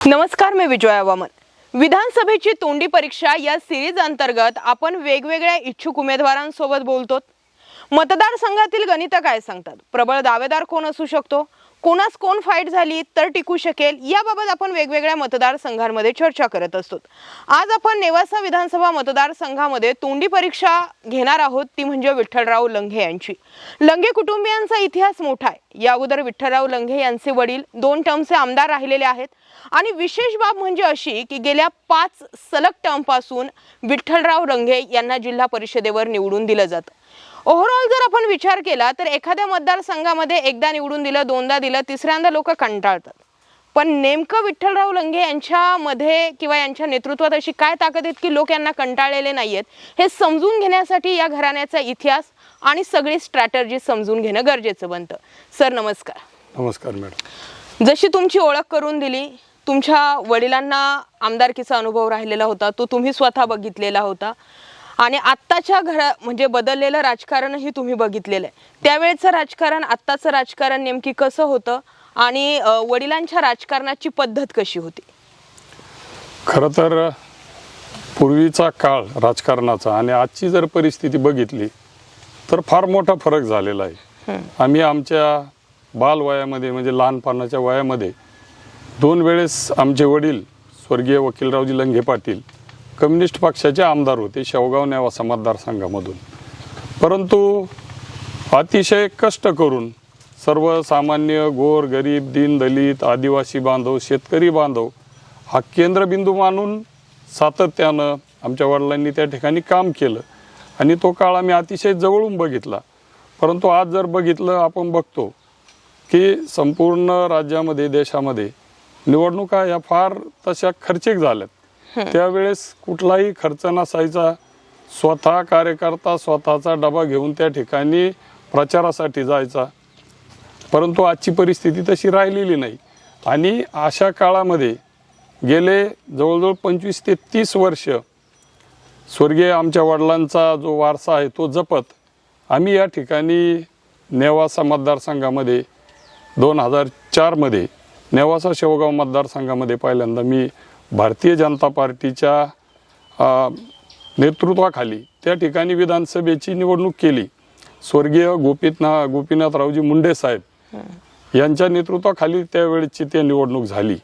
नमस्कार मी विजया वामन. विधानसभेची तोंडी परीक्षा या सिरीज अंतर्गत आपण वेगवेगळ्या इच्छुक उमेदवारांसोबत बोलतो मतदारसंघातील गणित काय सांगतात? प्रबळ दावेदार कोण असू शकतो? कोणास कोण फाईट झाली तर टिकू शकेल याबाबत आपण वेगवेगळ्या मतदारसंघांमध्ये चर्चा करत असतो. आज आपण नेवासा विधानसभा मतदारसंघामध्ये तोंडी परीक्षा घेणार आहोत ती म्हणजे विठ्ठलराव लंघे यांची. लंघे कुटुंबियांचा इतिहास मोठा आहे. या अगोदर विठ्ठलराव लंघे यांचे वडील दोन टर्मचे आमदार राहिलेले आहेत. आणि विशेष बाब म्हणजे अशी की गेल्या पाच सलग टर्मपासून विठ्ठलराव लंघे यांना जिल्हा परिषदेवर निवडून दिलं जातं. ओव्हरऑल जर आपण विचार केला तर एखाद्या मतदारसंघामध्ये एकदा निवडून दिलं दोनदा दिलं तिसऱ्यांदा लोक कंटाळतात. पण नेमकं विठ्ठलराव लंगे यांच्यामध्ये किंवा यांच्या नेतृत्वात अशी काय ताकद आहेत की लोक यांना कंटाळलेले नाहीयेत हे समजून घेण्यासाठी या घराण्याचा इतिहास आणि सगळी स्ट्रॅटर्जी समजून घेणं गरजेचं बनतं. सर नमस्कार. नमस्कार मॅडम जशी तुमची ओळख करून दिली तुमच्या वडिलांना आमदारकीचा अनुभव राहिलेला होता तो तुम्ही स्वतः बघितलेला होता. आणि आत्ताच्या घरा म्हणजे बदललेलं राजकारणही तुम्ही बघितलेलं आहे. त्यावेळेचं राजकारण आत्ताचं राजकारण नेमकी कसं होतं आणि वडिलांच्या राजकारणाची पद्धत कशी होती? खरं तर पूर्वीचा काळ राजकारणाचा आणि आजची जर परिस्थिती बघितली तर फार मोठा फरक झालेला आहे. आम्ही आमच्या बालवयामध्ये म्हणजे लहानपणाच्या वयामध्ये दोन वेळेस आमचे वडील स्वर्गीय वकीलरावजी लंघे पाटील कम्युनिस्ट पक्षाचे आमदार होते शेवगाव नेवासा मतदारसंघामधून. परंतु अतिशय कष्ट करून सर्वसामान्य गोर गरीब दीन दलित आदिवासी बांधव शेतकरी बांधव हा केंद्रबिंदू मानून सातत्यानं आमच्या वडिलांनी त्या ठिकाणी काम केलं. आणि तो काळ आम्ही अतिशय जवळून बघितला. परंतु आज जर बघितलं आपण बघतो की संपूर्ण राज्यामध्ये देशामध्ये निवडणुका या फार तशा खर्चिक झाल्यात. त्यावेळेस कुठलाही खर्च नसायचा. स्वतः कार्यकर्ता स्वतःचा डबा घेऊन त्या ठिकाणी प्रचारासाठी जायचा. परंतु आजची परिस्थिती तशी राहिलेली नाही. आणि अशा काळामध्ये गेले जवळजवळ पंचवीस ते तीस वर्ष स्वर्गीय आमच्या वडिलांचा जो वारसा आहे तो जपत आम्ही या ठिकाणी नेवासा मतदारसंघामध्ये दोन हजार चारमध्ये नेवासा शेवगाव मतदारसंघामध्ये पहिल्यांदा मी भारतीय जनता पार्टीच्या नेतृत्वाखाली त्या ठिकाणी विधानसभेची निवडणूक केली. स्वर्गीय गोपीनाथ गोपीनाथरावजी मुंडे साहेब यांच्या नेतृत्वाखाली त्यावेळेची ते निवडणूक झाली.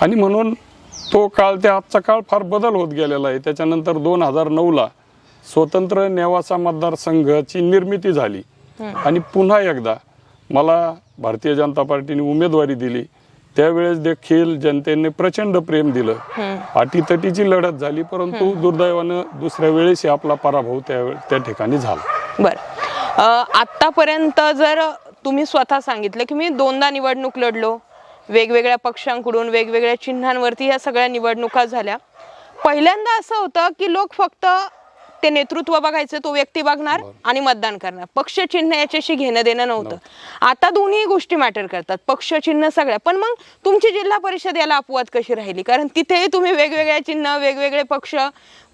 आणि म्हणून तो काळ ते आजचा काळ फार बदल होत गेलेला आहे. त्याच्यानंतर दोन हजार नऊला स्वतंत्र नेवासा मतदारसंघाची निर्मिती झाली. आणि पुन्हा एकदा मला भारतीय जनता पार्टीने उमेदवारी दिली. त्यावेळेस देखील जनतेने प्रचंड प्रेम दिलं. अटीतटीची लढत झाली परंतु दुर्दैवानं दुसऱ्या वेळेस आपला पराभव त्या ठिकाणी झाला. बरं. अ, आत्तापर्यंत जर तुम्ही स्वतः सांगितलं की मी दोनदा निवडणूक लढलो वेगवेगळ्या पक्षांकडून वेगवेगळ्या चिन्हांवरती ह्या सगळ्या निवडणुका झाल्या. पहिल्यांदा असं होतं की लोक फक्त ते नेतृत्व बघायचं तो व्यक्ती बघणार आणि मतदान करणार. पक्ष चिन्ह याच्याशी घेणं देणं नव्हतं. आता दोन्ही गोष्टी मॅटर करतात. पक्ष चिन्ह सगळ्या. पण मग तुमची जिल्हा परिषद याला अपवाद कशी राहिली? कारण तिथेही तुम्ही वेगवेगळ्या चिन्ह वेगवेगळे पक्ष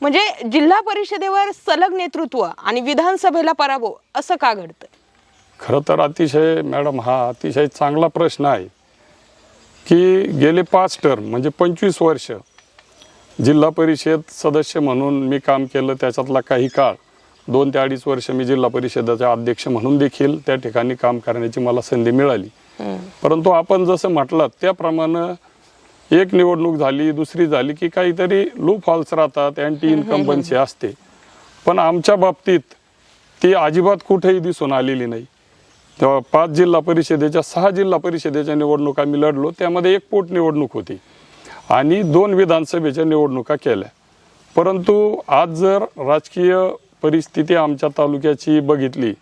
म्हणजे जिल्हा परिषदेवर सलग नेतृत्व आणि विधानसभेला पराभव असं का घडतं खरं तर अतिशय मॅडम हा अतिशय चांगला प्रश्न आहे की गेले पाच टर्म म्हणजे पंचवीस वर्ष जिल्हा परिषद सदस्य म्हणून मी काम केलं त्याच्यातला काही काळ दोन ते अडीच वर्ष मी जिल्हा परिषदेचा अध्यक्ष म्हणून देखील त्या ठिकाणी काम करण्याची मला संधी मिळाली. परंतु आपण जसं म्हटलं त्याप्रमाणे एक निवडणूक झाली दुसरी झाली की काहीतरी लूप हॉल्स राहतात अँटी इन्कम्बन्सी असते. पण आमच्या बाबतीत ती अजिबात कुठेही दिसून आलेली नाही. तेव्हा पाच जिल्हा परिषदेच्या सहा जिल्हा परिषदेच्या निवडणुका मी लढलो त्यामध्ये एक पोट निवडणूक होती. आणि दोन विधानसभेच्या निवडणुका केल्या. परंतु आज जर राजकीय परिस्थिती आमच्या तालुक्याची बघितली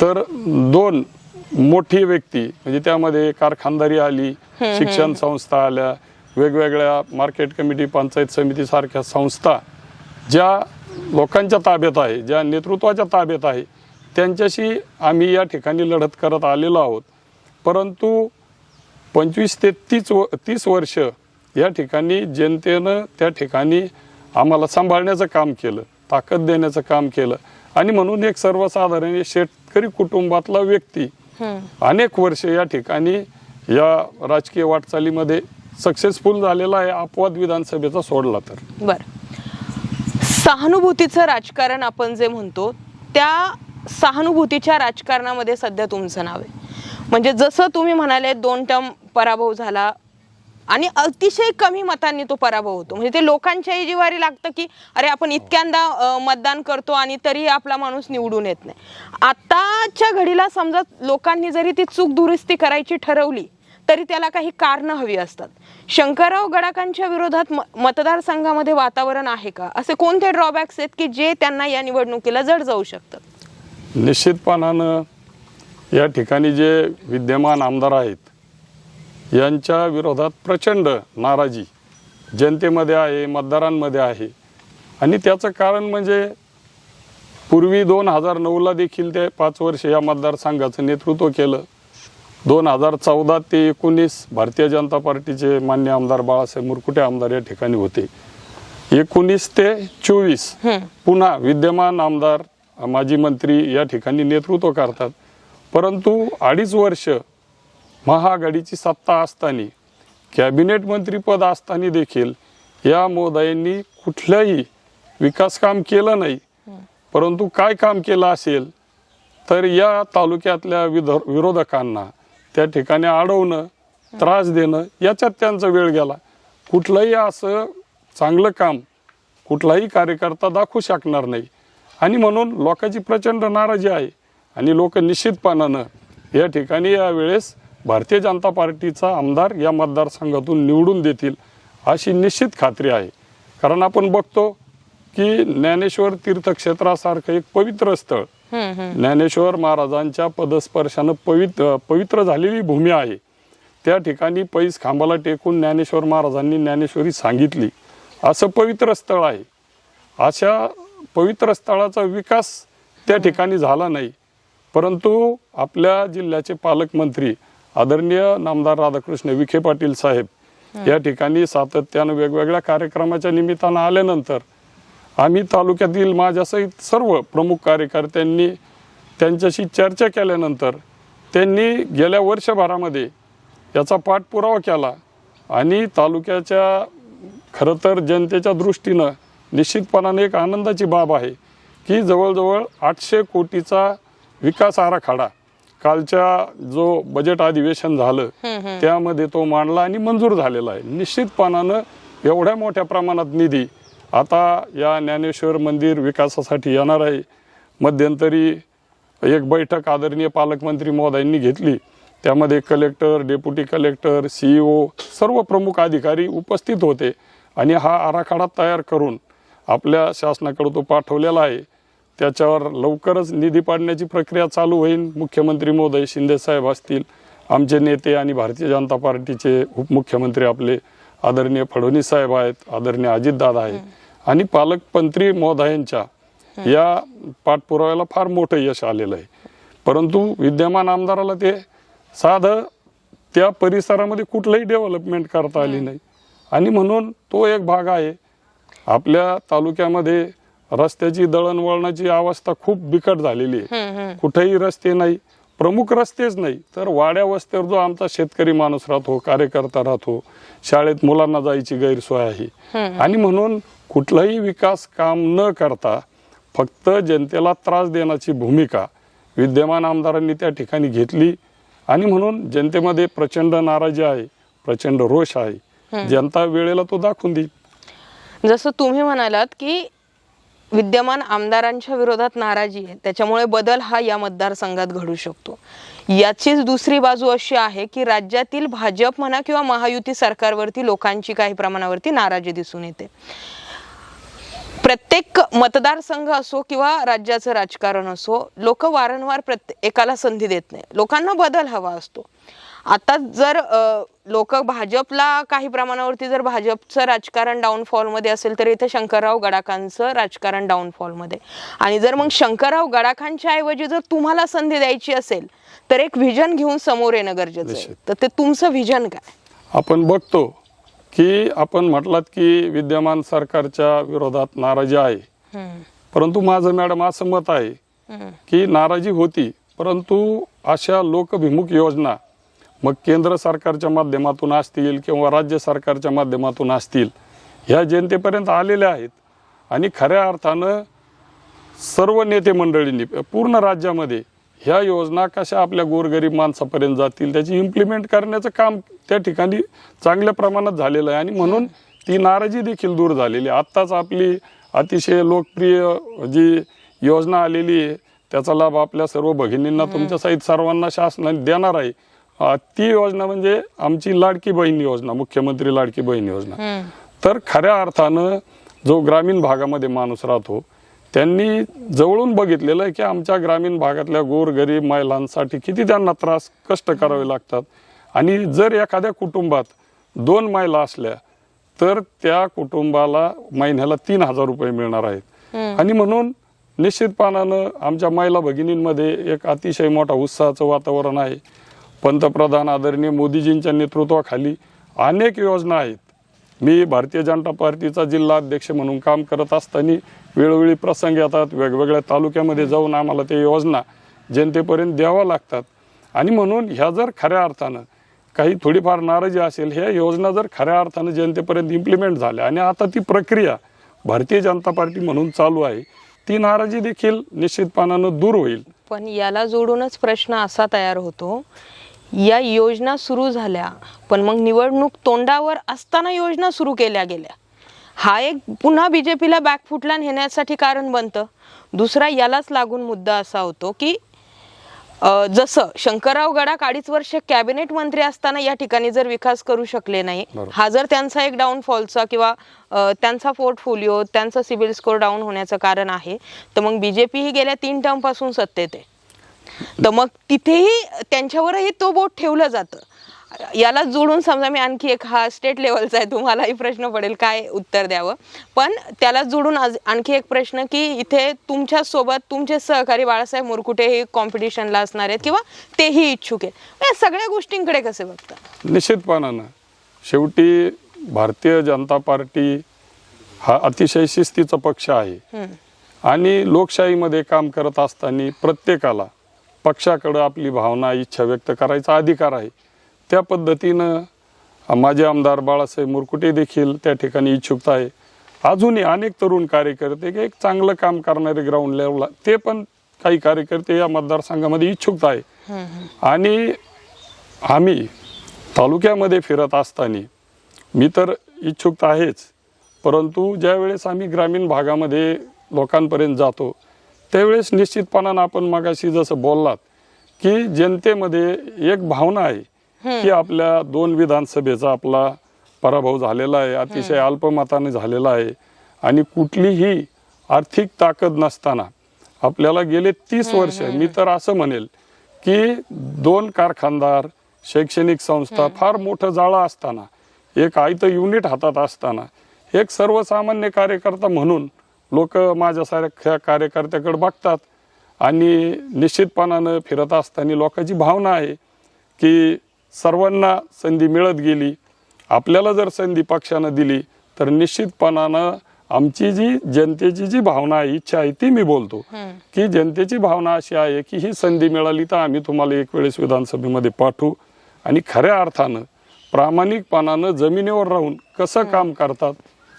तर दोन मोठी व्यक्ती म्हणजे त्यामध्ये कारखानदारी आली शिक्षण संस्था आल्या वेगवेगळ्या मार्केट कमिटी पंचायत समिती सारख्या संस्था ज्या लोकांच्या ताब्यात आहे ज्या नेतृत्वाच्या ताब्यात आहे त्यांच्याशी आम्ही या ठिकाणी लढत करत आलेलो आहोत. परंतु पंचवीस ते तीस व तीस वर्ष या ठिकाणी जनतेनं त्या ठिकाणी आम्हाला सांभाळण्याचं काम केलं ताकद देण्याचं काम केलं. आणि म्हणून एक सर्वसाधारण शेतकरी कुटुंबातला व्यक्ती अनेक वर्ष या ठिकाणी या राजकीय वाटचालीमध्ये सक्सेसफुल झालेला आहे अपवाद विधानसभेचा सोडला तर. बर. सहानुभूतीचं राजकारण आपण जे म्हणतो त्या सहानुभूतीच्या राजकारणामध्ये सध्या तुमचं नाव आहे. म्हणजे जसं तुम्ही म्हणाले दोन टर्म पराभव झाला आणि अतिशय कमी मतांनी तो पराभव होतो. म्हणजे ते लोकांच्याही जिवारी लागतं की अरे आपण इतक्यांदा मतदान करतो आणि तरी आपला माणूस निवडून येत नाही. आताच्या घडीला समजा लोकांनी जरी ती चूक दुरुस्ती करायची ठरवली तरी त्याला काही कारणं हवी असतात. शंकरराव गडाकांच्या विरोधात म- मतदारसंघामध्ये वातावरण आहे का? असे कोणते ड्रॉबॅक्स आहेत की जे त्यांना या निवडणुकीला जड जाऊ शकतात? निश्चितपणानं या ठिकाणी जे विद्यमान आमदार आहेत यांच्या विरोधात प्रचंड नाराजी जनतेमध्ये आहे मतदारांमध्ये आहे. आणि त्याचं कारण म्हणजे पूर्वी दोन हजार नऊला देखील ते पाच वर्ष या मतदारसंघाचं नेतृत्व केलं. दोन हजार चौदा ते एकोणीस भारतीय जनता पार्टीचे मान्य आमदार बाळासाहेब मुरकुटे आमदार या ठिकाणी होते. एकोणीस ते चोवीस पुन्हा विद्यमान आमदार माजी मंत्री या ठिकाणी नेतृत्व करतात. परंतु अडीच वर्ष महाआघाडीची सत्ता असताना कॅबिनेट मंत्रीपद असताना देखील या मोदयांनी कुठलंही विकास काम केलं नाही. परंतु काय काम केलं असेल तर या तालुक्यातल्या विध विरोधकांना त्या ठिकाणी अडवणं त्रास देणं याच्यात त्यांचा वेळ गेला. कुठलंही असं चांगलं काम कुठलाही कार्यकर्ता दाखवू शकणार नाही. आणि म्हणून लोकांची प्रचंड नाराजी आहे. आणि लोक निश्चितपणानं या ठिकाणी यावेळेस भारतीय जनता पार्टीचा आमदार या मतदारसंघातून निवडून देतील अशी निश्चित खात्री आहे. कारण आपण बघतो की ज्ञानेश्वर तीर्थक्षेत्रासारखं एक पवित्र स्थळ ज्ञानेश्वर महाराजांच्या पदस्पर्शानं पवित्र पवित्र झालेली भूमी आहे. त्या ठिकाणी पैस खांबाला टेकून ज्ञानेश्वर महाराजांनी ज्ञानेश्वरी सांगितली. असं पवित्र स्थळ आहे. अशा पवित्र स्थळाचा विकास त्या ठिकाणी झाला नाही. परंतु आपल्या जिल्ह्याचे पालकमंत्री आदरणीय नामदार राधाकृष्ण विखे पाटील साहेब या ठिकाणी सातत्यानं वेगवेगळ्या कार्यक्रमाच्या निमित्तानं आल्यानंतर आम्ही तालुक्यातील माझ्यासहित सर्व प्रमुख कार्यकर्त्यांनी त्यांच्याशी चर्चा केल्यानंतर त्यांनी गेल्या वर्षभरामध्ये याचा पाठपुरावा केला आणि तालुक्याच्या खरं तर जनतेच्या दृष्टीनं निश्चितपणाने एक आनंदाची बाब आहे की जवळजवळ आठशे कोटीचा विकास आराखडा कालच्या जो बजेट अधिवेशन झालं त्यामध्ये तो मांडला आणि मंजूर झालेला आहे. निश्चितपणानं एवढ्या मोठ्या प्रमाणात निधी आता या ज्ञानेश्वर मंदिर विकासासाठी येणार आहे. मध्यंतरी एक बैठक आदरणीय पालकमंत्री महोदयांनी घेतली. त्यामध्ये कलेक्टर डेप्युटी कलेक्टर सीईओ सर्व प्रमुख अधिकारी उपस्थित होते. आणि हा आराखडा तयार करून आपल्या शासनाकडे तो पाठवलेला आहे. त्याच्यावर लवकरच निधी पाडण्याची प्रक्रिया चालू होईल. मुख्यमंत्री महोदय शिंदे साहेब असतील आमचे नेते आणि भारतीय जनता पार्टीचे उपमुख्यमंत्री आपले आदरणीय फडणवीस साहेब आहेत आदरणीय अजितदादा आहेत आणि पालकमंत्री महोदयांच्या या पाठपुराव्याला फार मोठं यश आलेलं आहे. परंतु विद्यमान आमदाराला ते साधं त्या परिसरामध्ये कुठलंही डेव्हलपमेंट करता आली नाही. आणि म्हणून तो एक भाग आहे. आपल्या तालुक्यामध्ये रस्त्याची दळणवळणाची अवस्था खूप बिकट झालेली आहे. कुठेही रस्ते नाही प्रमुख रस्तेच नाही तर वाड्या वस्त्यावर जो आमचा शेतकरी माणूस राहतो कार्यकर्ता राहतो शाळेत मुलांना जायची गैरसोय आहे. आणि म्हणून कुठलाही विकास काम न करता फक्त जनतेला त्रास देण्याची भूमिका विद्यमान आमदारांनी त्या ठिकाणी घेतली. आणि म्हणून जनतेमध्ये प्रचंड नाराजी आहे प्रचंड रोष आहे. जनता वेळेला तो दाखवून देईल. जसं तुम्ही म्हणालात की विद्यमान आमदारांच्या विरोधात नाराजी आहे. त्याच्यामुळे बदल हा या मतदारसंघात घडू शकतो. याचीच दुसरी बाजू अशी आहे की राज्यातील भाजप म्हणा किंवा महायुती सरकारवरती लोकांची काही प्रमाणावरती नाराजी दिसून येते. प्रत्येक मतदारसंघ असो किंवा राज्याचं राजकारण असो लोक वारंवार प्रत्येकाला संधी देत नाही. लोकांना बदल हवा असतो. आता जर लोक भाजपला काही प्रमाणावरती जर भाजपचं राजकारण डाऊनफॉलमध्ये असेल तर इथे शंकरराव गडाखांचं राजकारण डाऊनफॉलमध्ये आणि जर मग शंकरराव गडाखांच्या ऐवजी जर तुम्हाला संधी द्यायची असेल तर एक व्हिजन घेऊन समोर येणं गरजेचं आहे. तर ते तुमचं व्हिजन काय? आपण बघतो की आपण म्हटलात की विद्यमान सरकारच्या विरोधात नाराजी आहे. परंतु माझं मॅडम असं मत आहे की नाराजी होती परंतु अशा लोकभिमुख योजना मग केंद्र सरकारच्या माध्यमातून असतील किंवा राज्य सरकारच्या माध्यमातून असतील ह्या जनतेपर्यंत आलेल्या आहेत. आणि खऱ्या अर्थानं सर्व नेते मंडळींनी पूर्ण राज्यामध्ये ह्या योजना कशा आपल्या गोरगरीब माणसापर्यंत जातील त्याची इम्प्लिमेंट करण्याचं काम त्या ठिकाणी चांगल्या प्रमाणात झालेलं आहे. आणि म्हणून ती नाराजी देखील दूर झालेली आहे. आत्ताच आपली अतिशय लोकप्रिय जी योजना आलेली आहे त्याचा लाभ आपल्या सर्व भगिनींना तुमच्या सहित सर्वांना शासनाने देणार आहे. ती योजना म्हणजे आमची लाडकी बहीण योजना मुख्यमंत्री लाडकी बहीण योजना. तर खऱ्या अर्थानं जो ग्रामीण भागामध्ये माणूस राहतो त्यांनी जवळून बघितलेलं आहे की आमच्या ग्रामीण भागातल्या गोरगरीब महिलांसाठी किती त्यांना त्रास कष्ट करावे लागतात. आणि जर एखाद्या कुटुंबात दोन महिला असल्या तर त्या कुटुंबाला महिन्याला तीन हजार रुपये मिळणार आहेत. आणि म्हणून निश्चितपणानं आमच्या महिला भगिनींमध्ये एक अतिशय मोठा उत्साहाचं वातावरण आहे. पंतप्रधान आदरणीय मोदीजींच्या नेतृत्वाखाली अनेक योजना आहेत. मी भारतीय जनता पार्टीचा जिल्हा अध्यक्ष म्हणून काम करत असताना वेळोवेळी प्रसंग येतात वेगवेगळ्या तालुक्यामध्ये जाऊन आम्हाला ते योजना जनतेपर्यंत द्याव्या लागतात. आणि म्हणून ह्या जर खऱ्या अर्थानं काही थोडीफार नाराजी असेल ह्या योजना जर खऱ्या अर्थानं जनतेपर्यंत इम्प्लिमेंट झाल्या आणि आता ती प्रक्रिया भारतीय जनता पार्टी म्हणून चालू आहे ती नाराजी देखील निश्चितपणानं दूर होईल. पण याला जोडूनच प्रश्न असा तयार होतो या योजना सुरू झाल्या पण मग निवडणूक तोंडावर असताना योजना सुरू केल्या गेल्या. हा एक पुन्हा बीजेपीला बॅकफुटला नेण्यासाठी कारण बनतं. दुसरा यालाच लागून मुद्दा असा होतो की जसं शंकरराव गडाख अडीच वर्ष कॅबिनेट मंत्री असताना या ठिकाणी जर विकास करू शकले नाही. हा जर त्यांचा एक डाऊनफॉलचा किंवा त्यांचा पोर्टफोलिओ त्यांचा सिबिल स्कोर डाऊन होण्याचं कारण आहे तर मग बीजेपी ही गेल्या तीन टर्मपासून सत्तेत आहे. तर मग तिथेही त्यांच्यावरही तो बोट ठेवलं जातं. याला जोडून समजा मी आणखी एक हा स्टेट लेवलचा आहे तुम्हालाही प्रश्न पडेल काय उत्तर द्यावं. पण त्याला जोडून आज आणखी एक प्रश्न की इथे तुमच्यासोबत तुमचे सहकारी बाळासाहेब मुरकुटे हे कॉम्पिटिशनला असणार आहेत किंवा तेही इच्छुक आहेत. या सगळ्या गोष्टींकडे कसे बघता? निश्चितपणानं. शेवटी भारतीय जनता पार्टी हा अतिशय शिस्तीचा पक्ष आहे. आणि लोकशाहीमध्ये काम करत असताना प्रत्येकाला पक्षाकडं आपली भावना इच्छा व्यक्त करायचा अधिकार आहे. त्या पद्धतीनं माझे आमदार बाळासाहेब मुरकुटे देखील त्या ठिकाणी इच्छुकता आहे. अजूनही अनेक तरुण कार्यकर्ते की एक चांगलं काम करणारे ग्राउंड लेवलला ते पण काही कार्यकर्ते या मतदारसंघामध्ये इच्छुकता आहे. आणि आम्ही तालुक्यामध्ये फिरत असताना मी तर इच्छुक तर आहेच. परंतु ज्यावेळेस आम्ही ग्रामीण भागामध्ये लोकांपर्यंत जातो त्यावेळेस निश्चितपणानं आपण मगाशी जसं बोललात की जनतेमध्ये एक भावना आहे की आपल्या दोन विधानसभेचा आपला पराभव झालेला आहे अतिशय अल्पमताने झालेला आहे आणि कुठलीही आर्थिक ताकद नसताना आपल्याला गेले तीस वर्ष मी तर असं म्हणेल की दोन कारखानदार शैक्षणिक संस्था फार मोठं जाळं असताना एक आयतं युनिट हातात असताना एक सर्वसामान्य कार्यकर्ता म्हणून लोक माझ्यासारख्या कार्यकर्त्याकडे बघतात आणि निश्चितपणानं फिरत असताना लोकांची भावना आहे की सर्वांना संधी मिळत गेली. आपल्याला जर संधी पक्षानं दिली तर निश्चितपणानं आमची जी जनतेची जी भावना आहे इच्छा आहे ती मी बोलतो. की जनतेची भावना अशी आहे की ही संधी मिळाली तर आम्ही तुम्हाला एक वेळेस विधानसभेमध्ये पाठवू. आणि खऱ्या अर्थानं प्रामाणिकपणानं जमिनीवर राहून कसं काम करतात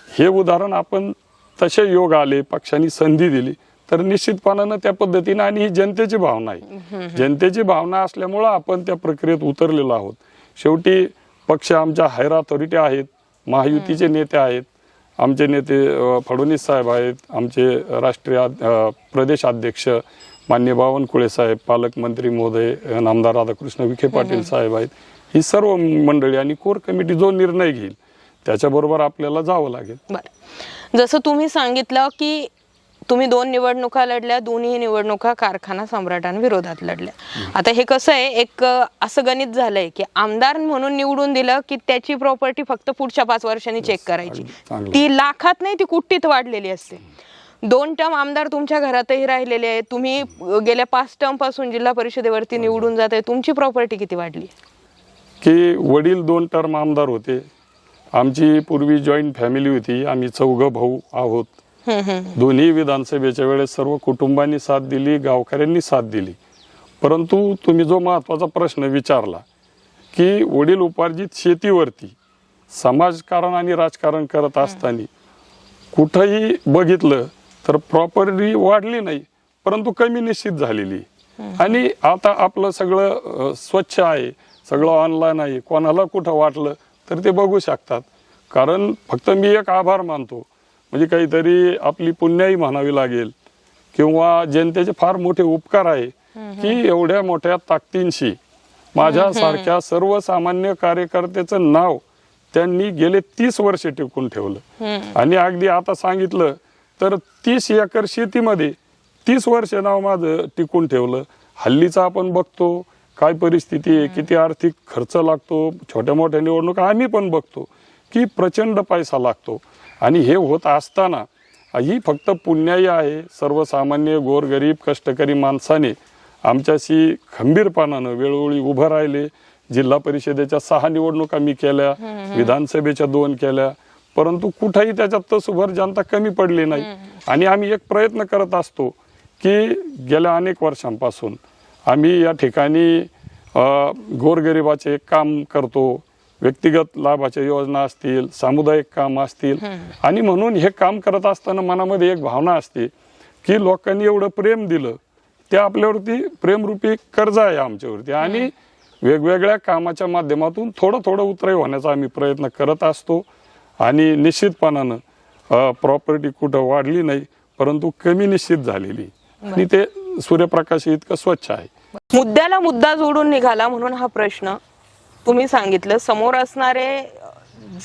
हे उदाहरण आपण तसे योग आले पक्षांनी संधी दिली तर निश्चितपणानं त्या पद्धतीनं आणि ही जनतेची भावना आहे. जनतेची भावना असल्यामुळं आपण त्या प्रक्रियेत उतरलेलो आहोत. शेवटी पक्ष आमच्या हायर अथॉरिटी आहेत महायुतीचे नेते आहेत आमचे नेते फडणवीस साहेब आहेत आमचे राष्ट्रीय प्रदेश अध्यक्ष मान्य बावनकुळे साहेब पालकमंत्री महोदय अ, नामदार राधाकृष्ण विखे पाटील साहेब आहेत. ही सर्व मंडळी आणि कोर कमिटी जो निर्णय घेईल त्याच्याबरोबर आपल्याला जावं लागेल. बरं. जसं तुम्ही सांगितलं की तुम्ही दोन निवडणुका लढल्या दोन्ही निवडणुका कारखाना सम्राटांविरोधात लढल्या. आता हे कसं आहे एक असं गणित झालंय की आमदार म्हणून निवडून दिलं की त्याची प्रॉपर्टी फक्त पुढच्या पाच वर्षांनी चेक करायची. ती लाखात नाही ती कुट्टीत वाढलेली असते. दोन टर्म आमदार तुमच्या घरातही राहिलेले आहेत. तुम्ही गेल्या पाच टर्मपासून जिल्हा परिषदेवरती निवडून जात आहे तुमची प्रॉपर्टी किती वाढली? की वडील दोन टर्म आमदार होते आमची पूर्वी जॉईंट फॅमिली होती. आम्ही चौघ भाऊ आहोत. दोन्ही विधानसभेच्या वेळेस सर्व कुटुंबांनी साथ दिली गावकऱ्यांनी साथ दिली. परंतु तुम्ही जो महत्त्वाचा प्रश्न विचारला की वडील उपार्जित शेतीवरती समाजकारण आणि राजकारण करत असताना कुठंही बघितलं तर प्रॉपर्टी वाढली नाही परंतु कमी निश्चित झालेली. आणि आता आपलं सगळं स्वच्छ आहे सगळं ऑनलाईन आहे. कोणाला कुठं वाटलं तर ते बघू शकतात. कारण फक्त मी एक आभार मानतो. म्हणजे काहीतरी आपली पुण्याई म्हणावी लागेल. किंवा जनतेचे फार मोठे उपकार आहे की एवढ्या मोठ्या ताकदींशी माझ्यासारख्या सर्वसामान्य कार्यकर्त्याचं नाव त्यांनी गेले तीस वर्ष टिकून ठेवलं. आणि अगदी आता सांगितलं तर तीस एकर शेतीमध्ये तीस वर्ष नाव माझं टिकून ठेवलं. हल्लीचा आपण बघतो काय परिस्थिती आहे किती आर्थिक खर्च लागतो छोट्या मोठ्या निवडणुका आम्ही पण बघतो की प्रचंड पैसा लागतो. आणि हे होत असताना ही फक्त पुण्याई आहे सर्वसामान्य गोरगरीब कष्टकरी माणसाने आमच्याशी खंबीरपणानं वेळोवेळी उभं राहिले. जिल्हा परिषदेच्या सहा निवडणुका मी केल्या विधानसभेच्या दोन केल्या. परंतु कुठेही त्याच्यात तसुभर जनता कमी पडली नाही. आणि आम्ही एक प्रयत्न करत असतो की गेल्या अनेक वर्षांपासून आम्ही या ठिकाणी गोरगरिबाचे काम करतो व्यक्तिगत लाभाच्या योजना असतील सामुदायिक काम असतील. आणि म्हणून हे काम करत असताना मनामध्ये एक भावना असते की लोकांनी एवढं प्रेम दिलं ते आपल्यावरती प्रेमरूपी कर्ज आहे आमच्यावरती. आणि वेगवेगळ्या कामाच्या माध्यमातून थोडं थोडं उतराई होण्याचा आम्ही प्रयत्न करत असतो. आणि निश्चितपणानं प्रॉपर्टी कुठं वाढली नाही परंतु कमी निश्चित झालेली. आणि ते सूर्यप्रकाश इतकं स्वच्छ आहे. मुद्द्याला मुद्दा जोडून निघाला म्हणून हा प्रश्न तुम्ही सांगितलं. समोर असणारे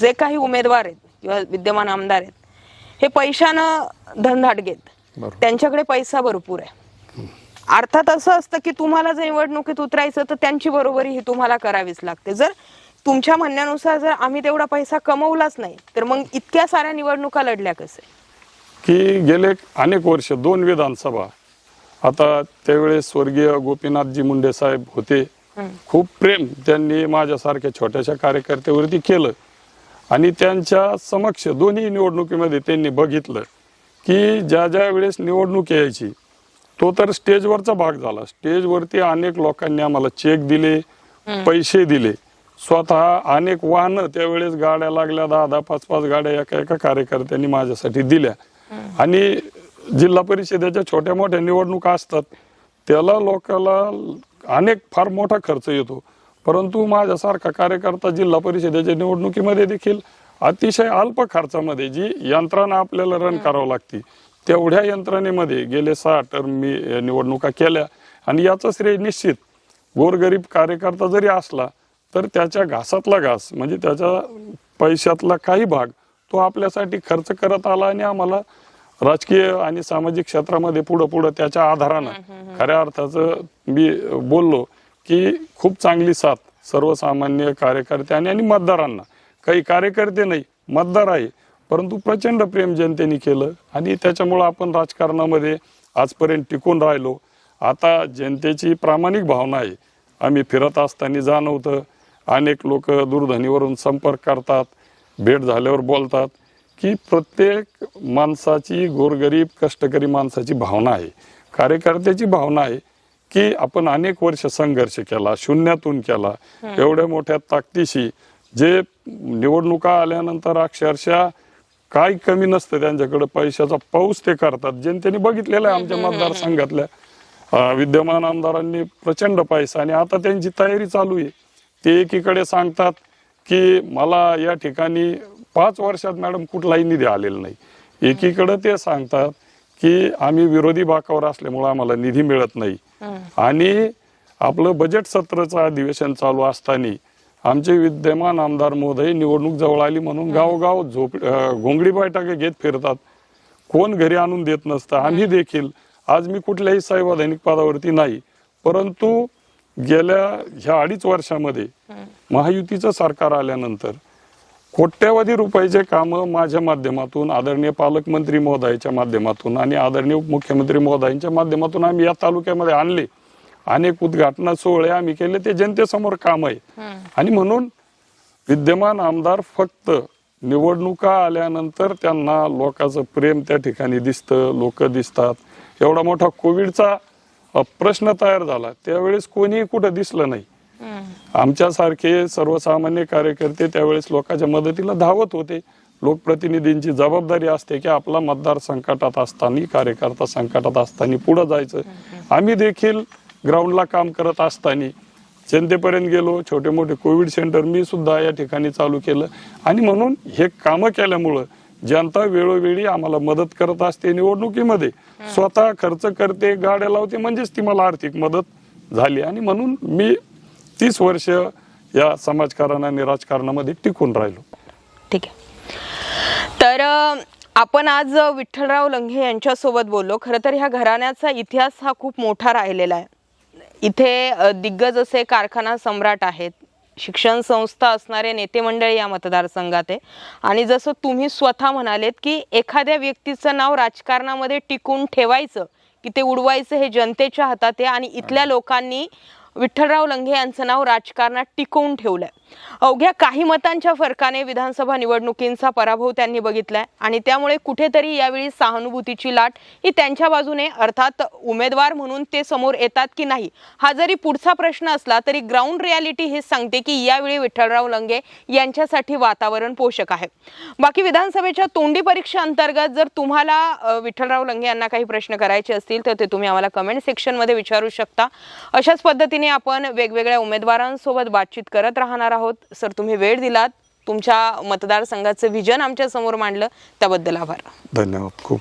जे काही उमेदवार आहेत किंवा विद्यमान आमदार आहेत हे पैशानं धनधाटगेत बरोबर. त्यांच्याकडे पैसा भरपूर आहे. अर्थात असं असतं की तुम्हाला जर निवडणुकीत उतरायचं तर त्यांची बरोबरी ही तुम्हाला करावीच लागते. जर तुमच्या म्हणण्यानुसार जर आम्ही तेवढा पैसा कमवलाच नाही तर मग इतक्या साऱ्या निवडणुका लढल्या कसे? की गेले अनेक वर्ष दोन विधानसभा आता त्यावेळेस स्वर्गीय गोपीनाथजी मुंडे साहेब होते. खूप प्रेम त्यांनी माझ्यासारख्या छोट्याशा कार्यकर्त्यावरती केलं. आणि त्यांच्या समक्ष दोन्ही निवडणुकीमध्ये त्यांनी बघितलं की ज्या ज्या वेळेस निवडणूक यायची तो तर स्टेजवरचा भाग झाला. स्टेजवरती अनेक लोकांनी आम्हाला चेक दिले पैसे दिले. स्वतः अनेक वाहनं त्यावेळेस गाड्या लागल्या दहा दहा पाच पाच गाड्या एका एका कार्यकर्त्यांनी माझ्यासाठी दिल्या. आणि जिल्हा परिषदेच्या छोट्या मोठ्या निवडणुका असतात त्याला लोकांना अनेक फार मोठा खर्च येतो. परंतु माझ्यासारखा कार्यकर्ता जिल्हा परिषदेच्या निवडणुकीमध्ये देखील अतिशय अल्प खर्चामध्ये जी यंत्रणा आपल्याला रन करावं लागते तेवढ्या यंत्रणेमध्ये गेले सहा टर्म मी निवडणुका केल्या. आणि याचं श्रेय निश्चित गोरगरीब कार्यकर्ता जरी असला तर त्याच्या घासातला घास म्हणजे त्याच्या पैशातला काही भाग तो आपल्यासाठी खर्च करत आला आणि आम्हाला राजकीय आणि सामाजिक क्षेत्रामध्ये पुढं पुढं त्याच्या आधारानं खऱ्या अर्थाचं मी बोललो की खूप चांगली साथ सर्वसामान्य कार्यकर्त्यांनी आणि मतदारांना. काही कार्यकर्ते नाही मतदार आहे. परंतु प्रचंड प्रेम जनतेने केलं आणि त्याच्यामुळं आपण राजकारणामध्ये आजपर्यंत टिकून राहिलो. आता जनतेची प्रामाणिक भावना आहे. आम्ही फिरत असताना जाणवतं. अनेक लोक दूरध्वनीवरून संपर्क करतात भेट झाल्यावर बोलतात. की प्रत्येक माणसाची गोरगरीब कष्टकरी माणसाची भावना आहे. कार्यकर्त्याची भावना आहे की आपण अनेक वर्ष संघर्ष केला शून्यातून केला. एवढ्या मोठ्या ताकदीशी जे निवडणुका आल्यानंतर अक्षरशः काही कमी नसतं त्यांच्याकडे. पैशाचा पाऊस ते करतात. जनतेने बघितलेलं आहे आमच्या मतदारसंघातल्या विद्यमान आमदारांनी प्रचंड पैसा आणि आता त्यांची तयारी चालू आहे. ते एकीकडे सांगतात की मला या ठिकाणी पाच वर्षात मॅडम कुठलाही निधी आलेला नाही. एकीकडे ते सांगतात की आम्ही विरोधी बाकावर असल्यामुळे आम्हाला निधी मिळत नाही. आणि आपलं बजेट सत्राचं अधिवेशन चालू असताना आमचे विद्यमान आमदार महोदय निवडणूक जवळ आली म्हणून गावोगाव झोप घोंगडी बैठका घेत फिरतात. कोण घरी आणून देत नसतं. आम्ही देखील आज मी कुठल्याही संवैधानिक पदावरती नाही परंतु गेल्या ह्या अडीच वर्षामध्ये महायुतीचं सरकार आल्यानंतर कोट्यवधी रुपयाचे कामं माझ्या माध्यमातून आदरणीय पालकमंत्री महोदयाच्या माध्यमातून आणि आदरणीय मुख्यमंत्री महोदयांच्या माध्यमातून आम्ही या तालुक्यामध्ये आणले. अनेक उद्घाटना सोहळे आम्ही केले. ते जनतेसमोर काम आहे. आणि म्हणून विद्यमान आमदार फक्त निवडणुका आल्यानंतर त्यांना लोकांचं प्रेम त्या ठिकाणी दिसतं लोक दिसतात. एवढा मोठा कोविडचा प्रश्न तयार झाला. त्यावेळेस कोणीही कुठं दिसलं नाही. आमच्यासारखे सर्वसामान्य कार्यकर्ते त्यावेळेस लोकांच्या मदतीला धावत होते. लोकप्रतिनिधींची जबाबदारी असते की आपला मतदार संकटात असताना कार्यकर्ता संकटात असताना पुढे जायचं. आम्ही देखील ग्राउंडला काम करत असताना जनतेपर्यंत गेलो छोटे मोठे कोविड सेंटर मी सुद्धा या ठिकाणी चालू केलं. आणि म्हणून हे कामं केल्यामुळं जनता वेळोवेळी आम्हाला मदत करत असते निवडणुकीमध्ये. स्वतः खर्च करते गाड्या लावते म्हणजेच ती मला आर्थिक मदत झाली. आणि म्हणून मी तीस वर्ष या समाजकारण आणि राजकारणामध्ये टिकून राहिलो. ठीक आहे. तर आपण आज विठ्ठलराव लंघे यांच्यासोबत बोललो. खरं तर ह्या घराण्याचा इतिहास हा खूप मोठा राहिलेला आहे. इथे दिग्गज असे कारखाना सम्राट आहेत. शिक्षण संस्था असणारे नेते मंडळी या मतदारसंघात आहे. आणि जसं तुम्ही स्वतः म्हणालेत की एखाद्या व्यक्तीचं नाव राजकारणामध्ये टिकून ठेवायचं की ते उडवायचं हे जनतेच्या हातात आहे आणि इथल्या लोकांनी विठ्ठलराव लंघे यांचं नाव राजकारणात टिकवून ठेवलं आहे अवघ्या काही मतांच्या फरकाने विधानसभा निवडणुकींचा पराभव त्यांनी बघितलाय आणि त्यामुळे कुठेतरी यावेळी सहानुभूतीची लाट ही त्यांच्या बाजूने अर्थात उमेदवार म्हणून ते समोर येतात की नाही हा जरी पुढचा प्रश्न असला तरी ग्राउंड रियालिटी हे सांगते की यावेळी विठ्ठलराव लंगे यांच्यासाठी वातावरण पोषक आहे. बाकी विधानसभेच्या तोंडी परीक्षा अंतर्गत जर तुम्हाला विठ्ठलराव लंगे यांना काही प्रश्न करायचे असतील तर ते तुम्ही आम्हाला कमेंट सेक्शनमध्ये विचारू शकता. अशाच पद्धतीने आपण वेगवेगळ्या उमेदवारांसोबत बातचीत करत राहणार आहोत. सर तुम्ही वेळ दिलात. तुमच्या मतदारसंघाचं विजन आमच्यासमोर मांडलं. त्याबद्दल आभार. धन्यवाद. खूप